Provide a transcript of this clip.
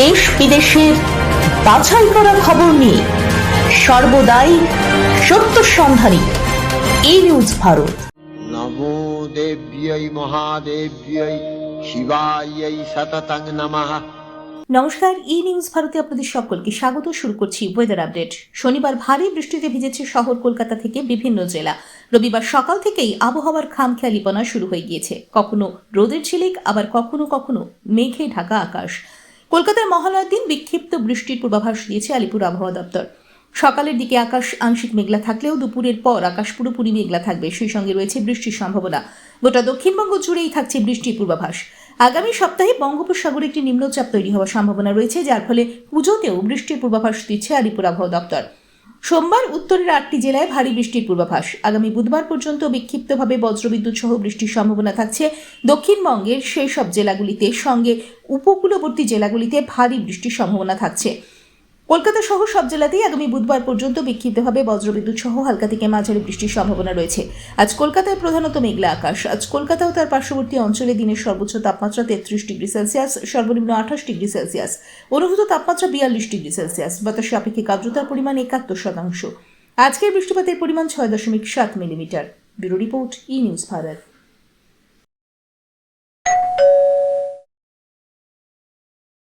দেশ বিদেশের বাছাই করা খবর নিয়ে সর্বদাই সত্য সন্ধানী। এই নিউজ ভারত। নমো দেব্যৈ মহাদেব্যৈ শিবাयै সততং নমঃ। নমস্কার ই নিউজ ভারতে আপনাদের সকলকে স্বাগত। শুরু করছি ওয়েদার আপডেট শনিবার ভারী বৃষ্টিতে ভিজেছে শহর কলকাতা থেকে বিভিন্ন জেলা। রবিবার সকাল থেকেই আবহাওয়ার খামখেয়ালিপনা শুরু হয়ে গিয়েছে। কখনো রোদের ঝিলিক আবার কখনো কখনো মেঘে ঢাকা আকাশ। কলকাতার মহালয়ার দিন বিক্ষিপ্ত বৃষ্টির পূর্বাভাস দিয়েছে আলিপুর আবহাওয়া দপ্তর। সকালের দিকে আকাশ আংশিক মেঘলা থাকলেও দুপুরের পর আকাশ পুরোপুরি মেঘলা থাকবে। সেই সঙ্গে রয়েছে বৃষ্টির সম্ভাবনা। গোটা দক্ষিণবঙ্গ জুড়েই থাকছে বৃষ্টির পূর্বাভাস। আগামী সপ্তাহে বঙ্গোপসাগরে একটি নিম্নচাপ তৈরি হওয়ার সম্ভাবনা রয়েছে, যার ফলে পুজোতেও বৃষ্টির পূর্বাভাস দিচ্ছে আলিপুর আবহাওয়া দপ্তর। সোমবার উত্তরের আটটি জেলায় ভারী বৃষ্টির পূর্বাভাস। আগামী বুধবার পর্যন্ত বিক্ষিপ্তভাবে বজ্রবিদ্যুৎ সহ বৃষ্টির সম্ভাবনা থাকছে। দক্ষিণবঙ্গের সেই সব জেলাগুলিতে সঙ্গে উপকূলবর্তী জেলাগুলিতে ভারী বৃষ্টির সম্ভাবনা থাকছে। কলকাতা সহ সব জেলাতেই আগামী বুধবার পর্যন্ত বিক্ষিপ্তভাবে বজ্রবিদ্যুৎ সহ হালকা থেকে মাঝারি বৃষ্টির সম্ভাবনা রয়েছে। আজ কলকাতায় প্রধানত মেঘলা আকাশ। আজ কলকাতা ও তার পার্শ্ববর্তী অঞ্চলে দিনের সর্বোচ্চ তাপমাত্রা তেত্রিশ ডিগ্রি সেলসিয়াস, সর্বনিম্ন আঠাশ ডিগ্রি সেলসিয়াস। অনুভূত তাপমাত্রা বিয়াল্লিশ ডিগ্রি সেলসিয়াস। বাতাসে আপেক্ষিক আর্দ্রতার পরিমাণ একাত্তর শতাংশ। আজকের বৃষ্টিপাতের পরিমাণ ছয় দশমিক সাত millimetre. Bureau report, E news Bharat.